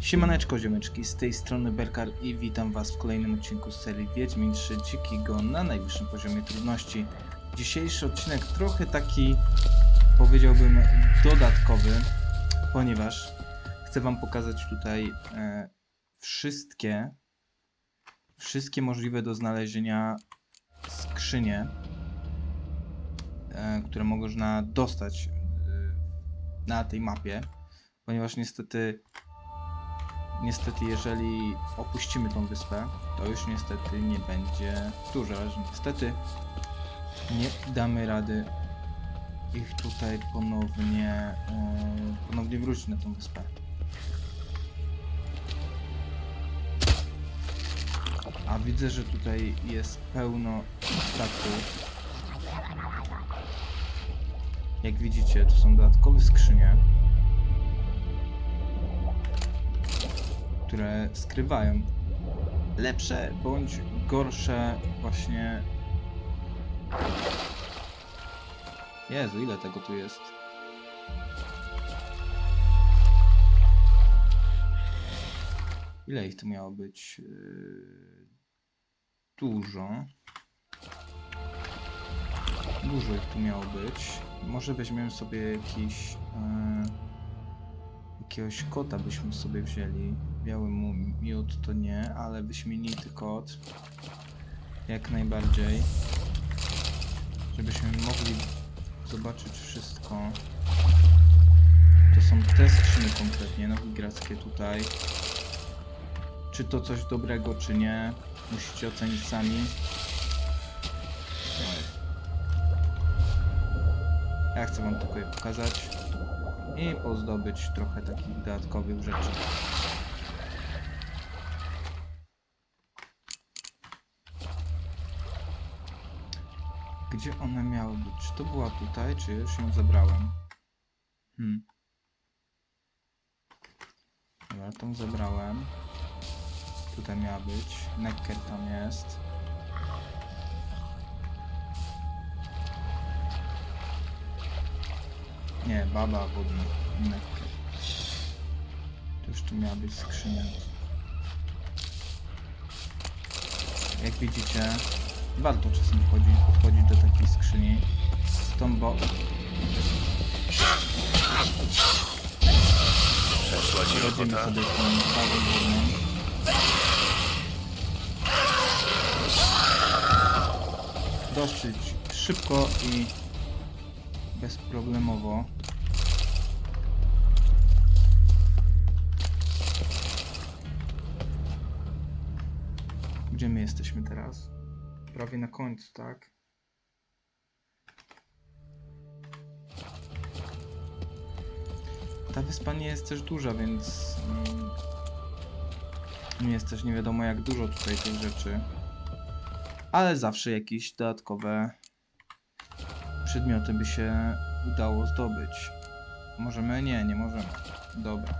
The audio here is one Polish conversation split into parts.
Siemaneczko ziomeczki, z tej strony Berkar i witam was w kolejnym odcinku z serii Wiedźmin 3 Dziki Gon na najwyższym poziomie trudności. Dzisiejszy odcinek trochę taki, powiedziałbym, dodatkowy, ponieważ chcę wam pokazać tutaj e, wszystkie, wszystkie możliwe do znalezienia skrzynie, e, które można dostać e, na tej mapie, ponieważ niestety Niestety, jeżeli opuścimy tą wyspę, to już niestety nie będzie dużo, niestety nie damy rady ich tutaj ponownie, yy, ponownie wrócić na tą wyspę. A widzę, że tutaj jest pełno statków. Jak widzicie, to są dodatkowe skrzynie. Które skrywają lepsze bądź gorsze właśnie. Jezu, ile tego tu jest? Ile ich tu miało być? Yy, Dużo. Dużo ich tu miało być. Może weźmiemy sobie jakiś. Yy, jakiegoś kota byśmy sobie wzięli. Biały mu miód to nie, ale wyśmienity kot. Jak najbardziej. Żebyśmy mogli zobaczyć wszystko. To są te skrzyny konkretnie, nowigradzkie tutaj. Czy to coś dobrego, czy nie. Musicie ocenić sami. Ja chcę wam tylko je pokazać i pozdobyć trochę takich dodatkowych rzeczy. Gdzie one miały być? Czy to była tutaj, czy już ją zabrałem? Hmm. Tą zabrałem. Tutaj miała być. Necker tam jest. Nie, baba wodna. To jeszcze miała być skrzynia. Jak widzicie, warto czasem wchodzić, podchodzić do takiej skrzyni. Z tą bo... Przeszła ci Rodzimy robota? sobie tą babę wodną. Dosyć szybko i bezproblemowo. Gdzie my jesteśmy teraz? Prawie na końcu, tak? Ta wyspa nie jest też duża, więc mm, nie jest też nie wiadomo jak dużo tutaj tych rzeczy. Ale zawsze jakieś dodatkowe przedmioty by się udało zdobyć. Możemy? Nie, nie możemy. Dobra.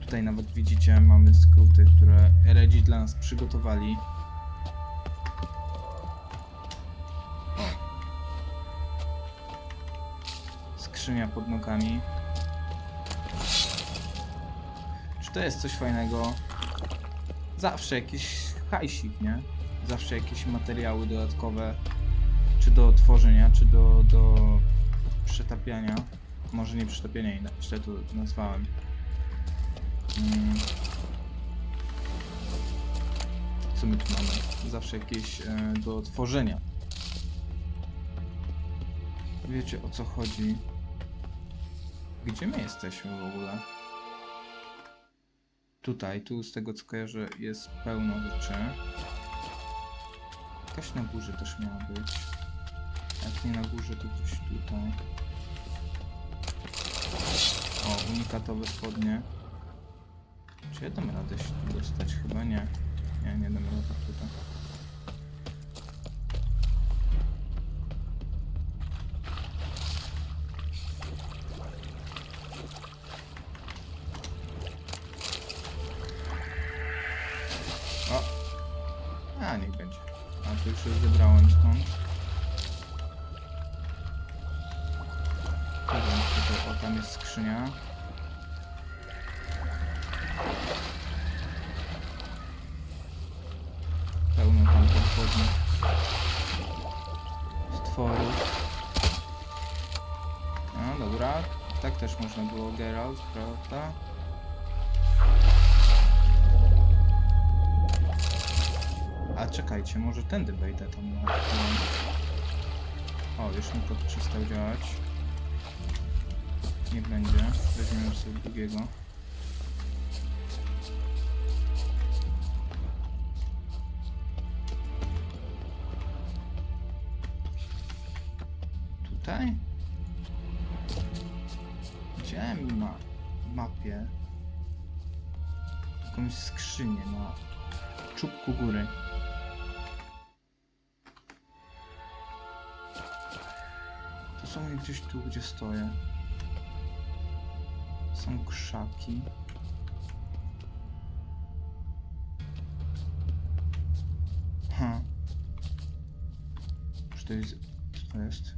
Tutaj nawet widzicie, mamy skróty, które Redzi dla nas przygotowali. Skrzynia pod nogami. Czy to jest coś fajnego? Zawsze jakiś hajsik, nie? Zawsze jakieś materiały dodatkowe, czy do tworzenia, czy do, do przetapiania. Może nie przetapiania, źle to nazwałem. Mm. Co my tu mamy? Zawsze jakieś e, do tworzenia. Wiecie o co chodzi? Gdzie my jesteśmy w ogóle? Tutaj, tu z tego co kojarzę jest pełno rzeczy. Jakaś na górze też miała być. Jak nie na górze, to gdzieś tutaj. O, unikatowe spodnie. Czy ja dam radę się tu dostać? Chyba nie. Nie, nie dam rady tutaj. pełno tam podchodzi stworów. No dobra, tak też można było Geralt, prawda? A czekajcie, może tędy wejdę tam na... O, już mi to przestał działać. Nie będzie. Weźmiemy sobie drugiego. Skrzynię na czubku góry. To są gdzieś tu, gdzie stoję. Są krzaki. Ha. Czy to jest... Co to jest?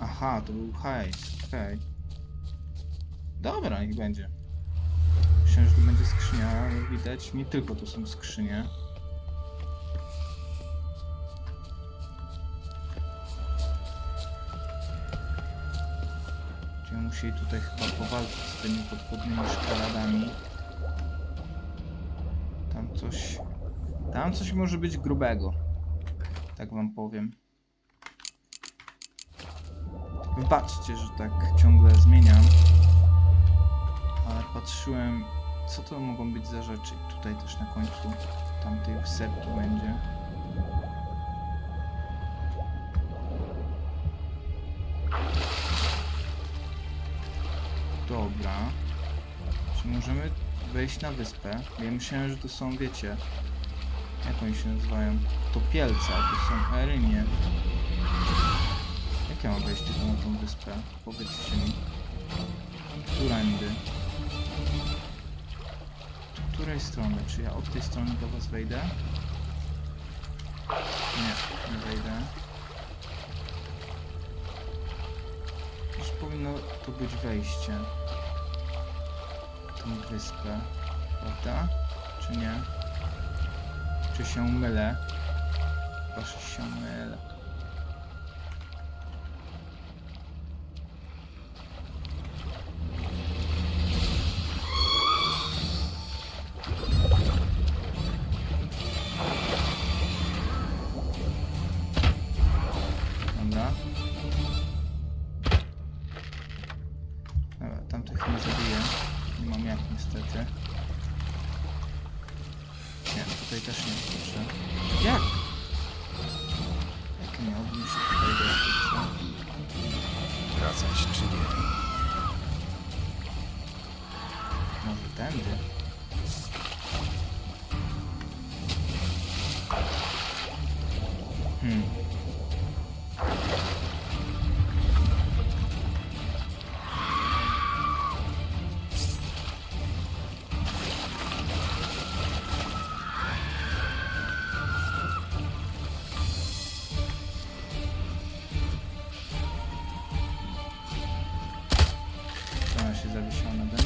Aha, to był hajs. Okej. Dobra, niech będzie. Myślałem, że będzie skrzynia, ale widać, nie tylko to są skrzynie. Będziemy musieli tutaj chyba powalczyć z tymi podwodnymi szkaradami. Tam coś... Tam coś może być grubego. Tak wam powiem. Wybaczcie, że tak ciągle zmieniam. Ale patrzyłem, co to mogą być za rzeczy. Tutaj też na końcu tamtych septu będzie. Dobra. Czy możemy wejść na wyspę? Ja myślałem, że to są, wiecie... Jak oni się nazywają? Topielce, a to są Erynie. Jak ja mam wejść tylko na tą wyspę? Powiedzcie mi. Którędy? Której strony? Czy ja od tej strony do was wejdę? Nie, nie wejdę. Już powinno tu być wejście. Tą wyspę. Prawda? Czy nie? Czy się mylę? Chyba się mylę. Też nie skoczę. Jak? Jak miałbym się tutaj dostać? Wracać czy nie? Może tędy? Dobra,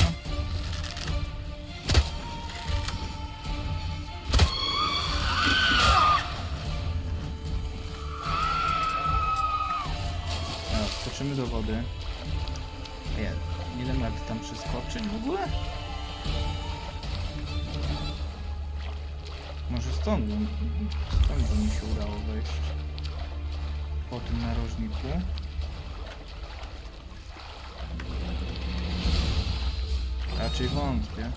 skoczymy do wody. Ja nie wiem jak tam przeskoczyć w ogóle. Może stąd, stąd by mi się udało wejść. Po tym narożniku. Raczej wątpię.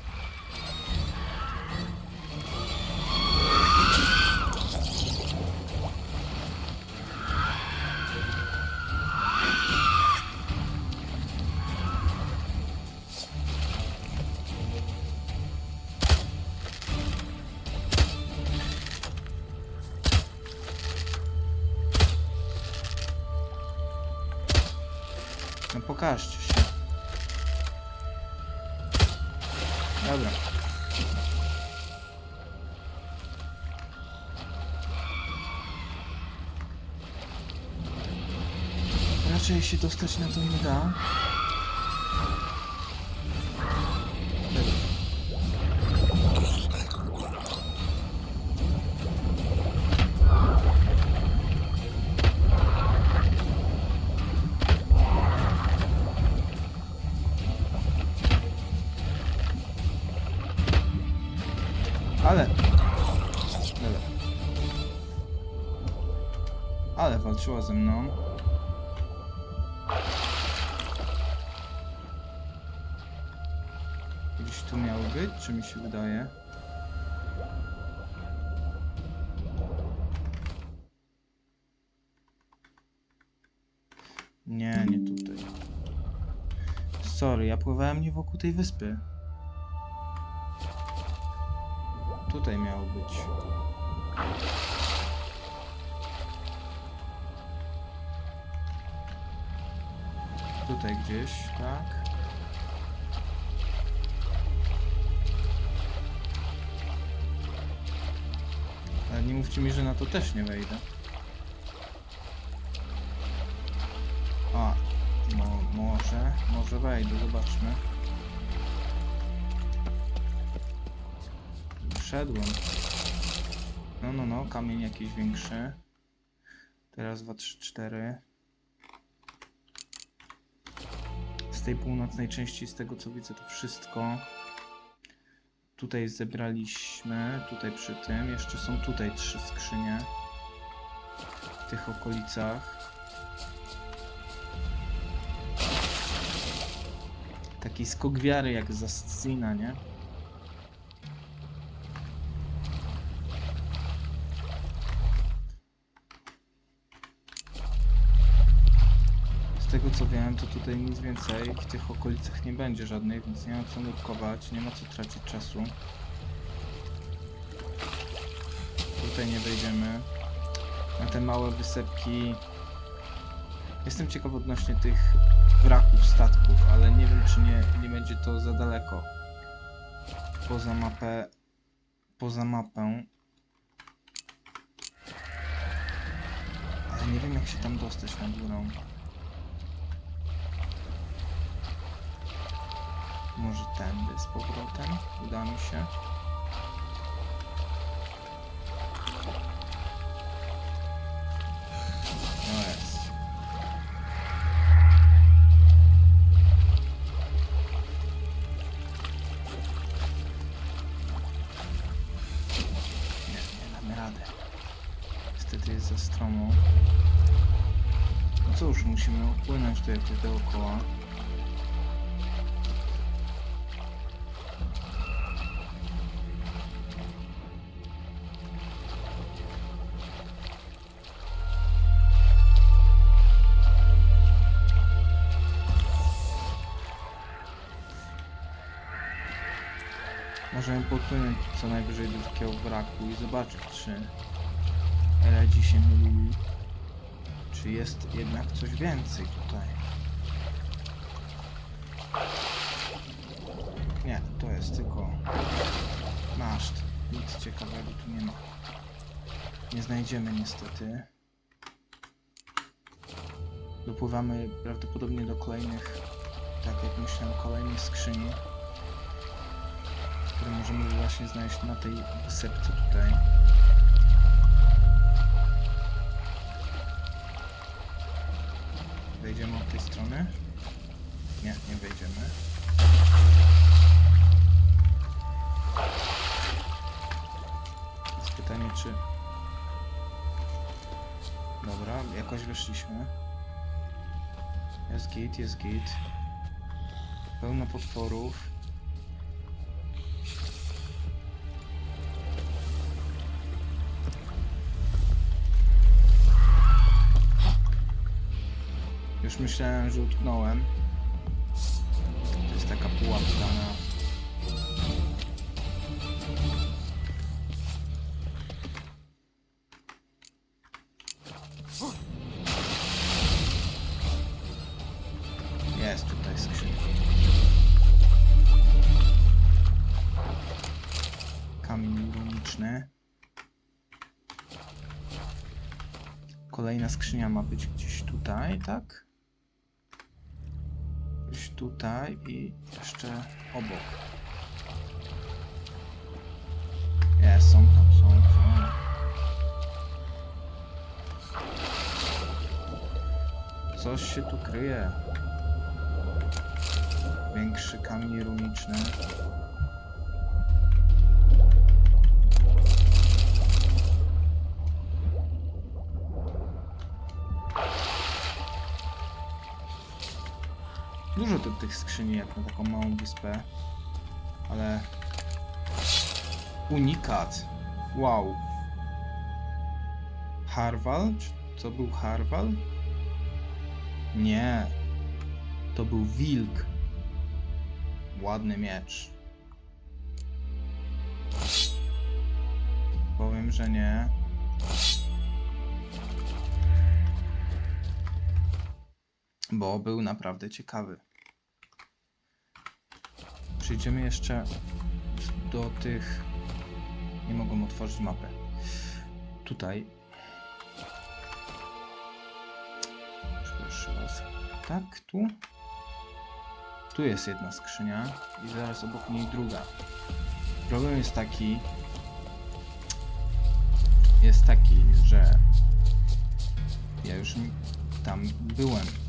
Pokażcie Dobra. Raczej się dostać na to nie da. Walczyła ze mną. Gdzieś tu miało być, czy mi się wydaje? Nie, nie tutaj. Sorry, ja pływałem nie wokół tej wyspy. Tutaj miało być. Tutaj gdzieś, tak? Ale nie mówcie mi, że na to też nie wejdę. A, mo może, może wejdę, zobaczmy. Wszedłem. No, no, no, kamień jakiś większy. Teraz 2, 3, 4. Z tej północnej części, z tego co widzę, to wszystko. Tutaj zebraliśmy, tutaj przy tym. Jeszcze są tutaj trzy skrzynie. W tych okolicach. Taki skok wiary jak z Assassina, nie? Tego co wiem, to tutaj nic więcej w tych okolicach nie będzie żadnej, więc nie ma co nurkować, nie ma co tracić czasu. Tutaj nie wejdziemy. Na te małe wysepki. Jestem ciekaw odnośnie tych wraków statków, ale nie wiem czy nie, nie będzie to za daleko. Poza mapę. Poza mapę. Ale nie wiem jak się tam dostać na górą. Może tędy z powrotem? Uda mi się. No. Nie, nie damy radę. Niestety jest za stromo. No cóż, musimy upłynąć tu jakoś dookoła. Możemy popłynąć co najwyżej do takiego wraku i zobaczyć, czy radzi się mylili. Czy jest jednak coś więcej tutaj? Nie, to jest tylko maszt. Nic ciekawego tu nie ma. Nie znajdziemy niestety. Dopływamy prawdopodobnie do kolejnych, tak jak myślałem, kolejnych skrzyni które możemy właśnie znaleźć na tej wysepce tutaj. Wejdziemy od tej strony? Nie, nie wejdziemy. Jest pytanie, czy... Dobra, jakoś weszliśmy. Jest git, jest git. Pełno potworów. Myślałem, że utknąłem. To jest taka pułapka na... Jest tutaj skrzynka. Kolejna skrzynia ma być gdzieś tutaj, tak? Tutaj i jeszcze obok. Jest, są tam, są, są. Coś się tu kryje. Większy kamień runiczny. Dużo tu tych skrzyni jak na taką małą wyspę. Ale... Unikat. Wow. Harwal? Czy to był Harwal? Nie. To był wilk. Ładny miecz. Powiem, że nie. Bo był naprawdę ciekawy. Przejdziemy jeszcze do tych. Nie mogą otworzyć mapy. Tutaj. Jeszcze raz. Tak, tu. Tu jest jedna skrzynia i zaraz obok niej druga. Problem jest taki. Jest taki, że ja już tam byłem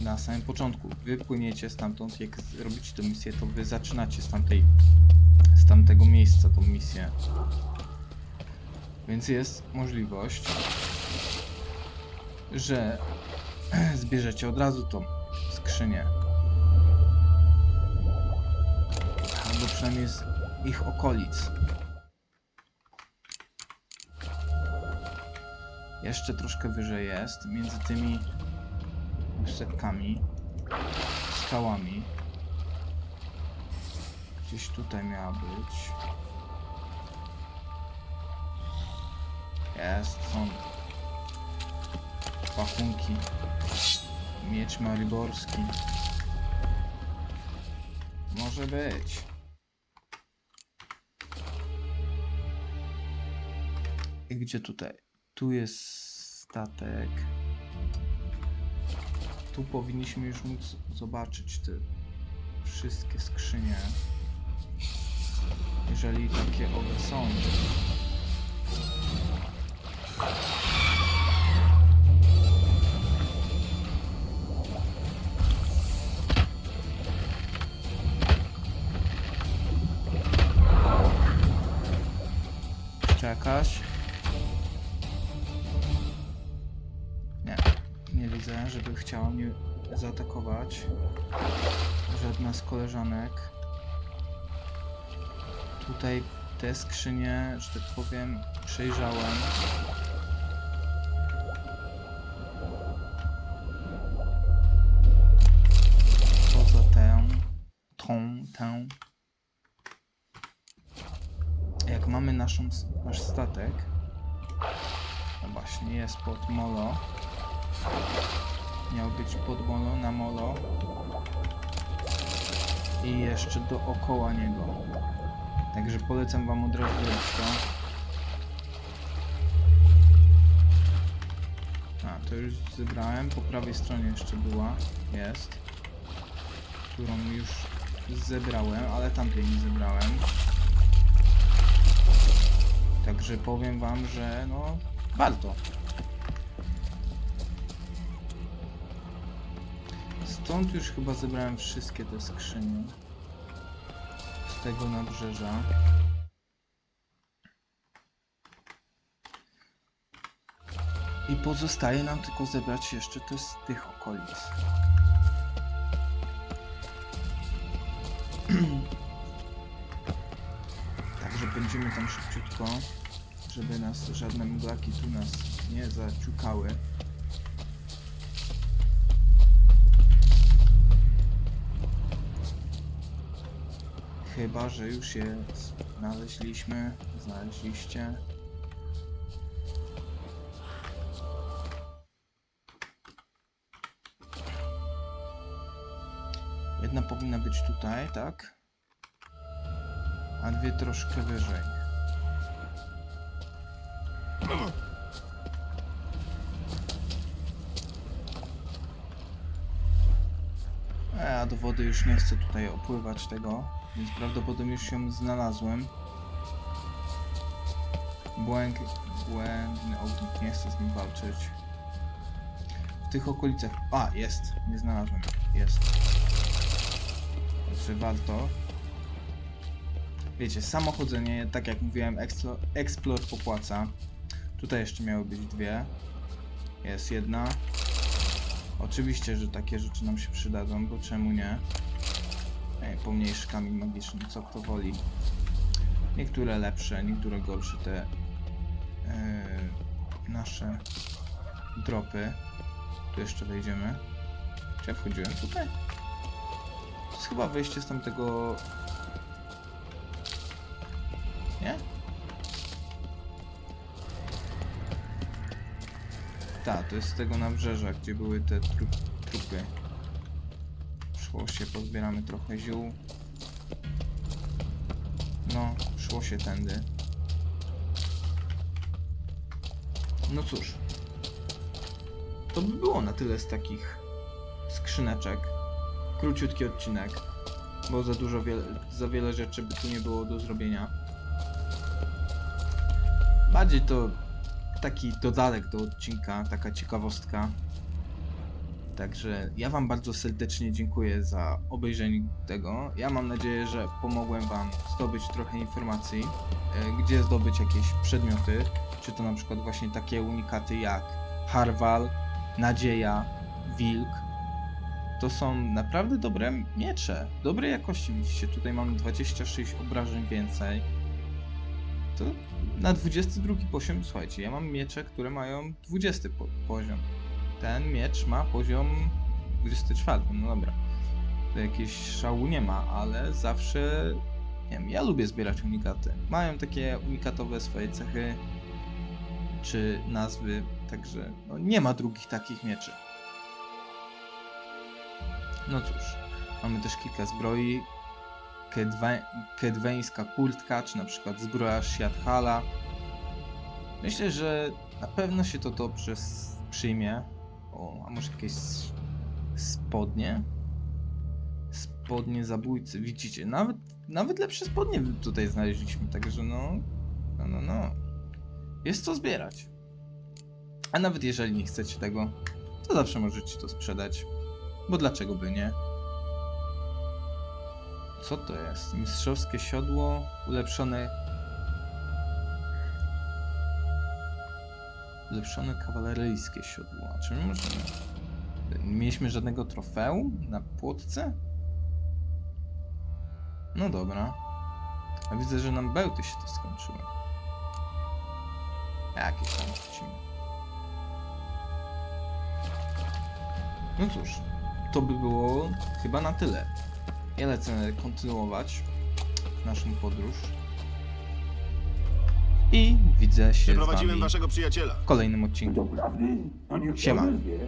na samym początku. Wy płyniecie stamtąd, jak robicie tę misję, to wy zaczynacie z tamtej, z tamtego miejsca tą misję. Więc jest możliwość, że zbierzecie od razu tą skrzynię. Albo przynajmniej z ich okolic. Jeszcze troszkę wyżej jest, między tymi setkami, skałami. Gdzieś tutaj miała być. Jest, są pachunki. Miecz mariborski. Może być. I gdzie tutaj? Tu jest statek. Tu powinniśmy już móc zobaczyć te wszystkie skrzynie. Jeżeli takie owe są. Chciała mnie zaatakować. Żadna z koleżanek. Tutaj te skrzynie, że tak powiem, przejrzałem. Poza tę, tą, tę. Jak mamy naszą, nasz statek, no właśnie, jest pod molo. Miał być pod molo, na molo. I jeszcze dookoła niego. Także polecam wam od razu zrobić to. A, to już zebrałem. Po prawej stronie jeszcze była. Jest. Którą już zebrałem, ale tamtej nie zebrałem. Także powiem wam, że no warto. Stąd już chyba zebrałem wszystkie te skrzynie. Z tego nabrzeża. I pozostaje nam tylko zebrać jeszcze te z tych okolic. Także będziemy tam szybciutko, żeby nas żadne mglaki tu nas nie zaciukały. Chyba, że już je znaleźliśmy, znaleźliście. Jedna powinna być tutaj, tak? A dwie troszkę wyżej. E, A do wody już nie chcę tutaj opływać tego, więc prawdopodobnie już ją znalazłem. Błęk... Błędny ognik, nie chcę z nim walczyć. W tych okolicach... A, jest! Nie znalazłem. Jest. Także warto. Wiecie, samochodzenie, tak jak mówiłem, Explore popłaca. Tutaj jeszcze miały być dwie. Jest jedna. Oczywiście, że takie rzeczy nam się przydadzą, bo czemu nie? Ej, pomniejszy kamień magiczny, co kto woli. Niektóre lepsze, niektóre gorsze te e, nasze dropy. Tu jeszcze wejdziemy. Czy ja wchodziłem tutaj? To jest chyba wejście z tamtego... Nie? Tak, to jest z tego nabrzeża, gdzie były te tru trupy. Szło się, pozbieramy trochę ziół. No, szło się tędy. No cóż. To by było na tyle z takich skrzyneczek. Króciutki odcinek, bo za dużo wiele, za wiele rzeczy by tu nie było do zrobienia. Bardziej to taki dodatek do odcinka, taka ciekawostka. Także ja Wam bardzo serdecznie dziękuję za obejrzenie tego. Ja mam nadzieję, że pomogłem Wam zdobyć trochę informacji, e, gdzie zdobyć jakieś przedmioty, czy to na przykład właśnie takie unikaty jak Harwal, Nadzieja, Wilk. To są naprawdę dobre miecze, dobrej jakości. Widzicie, tutaj mamy 26 obrażeń więcej. To na 22 poziom, słuchajcie, ja mam miecze, które mają 20 po poziom. Ten miecz ma poziom 24, no dobra. To jakieś szału nie ma, ale zawsze, nie wiem, ja lubię zbierać unikaty. Mają takie unikatowe swoje cechy, czy nazwy, także no, nie ma drugich takich mieczy. No cóż, mamy też kilka zbroi, kedwe, kedweńska kurtka, czy na przykład zbroja Shiathala. Myślę, że na pewno się to dobrze przyjmie. O, a może jakieś spodnie? Spodnie zabójcy, widzicie, nawet, nawet lepsze spodnie tutaj znaleźliśmy, także no, no, no, no. Jest co zbierać. A nawet jeżeli nie chcecie tego, to zawsze możecie to sprzedać, bo dlaczego by nie? Co to jest? Mistrzowskie siodło, ulepszone. Ulepszone kawaleryjskie siodło. A czy my możemy. Nie mieliśmy żadnego trofeum na płotce? No dobra. A widzę, że nam bełty się to skończyły. Jakieś tam wrzucimy. No cóż, to by było chyba na tyle. Ja lecę kontynuować naszą podróż. I widzę się z Przeprowadziłem wami waszego przyjaciela. w kolejnym odcinku. Doprawdy? No niech Siema. odezwie.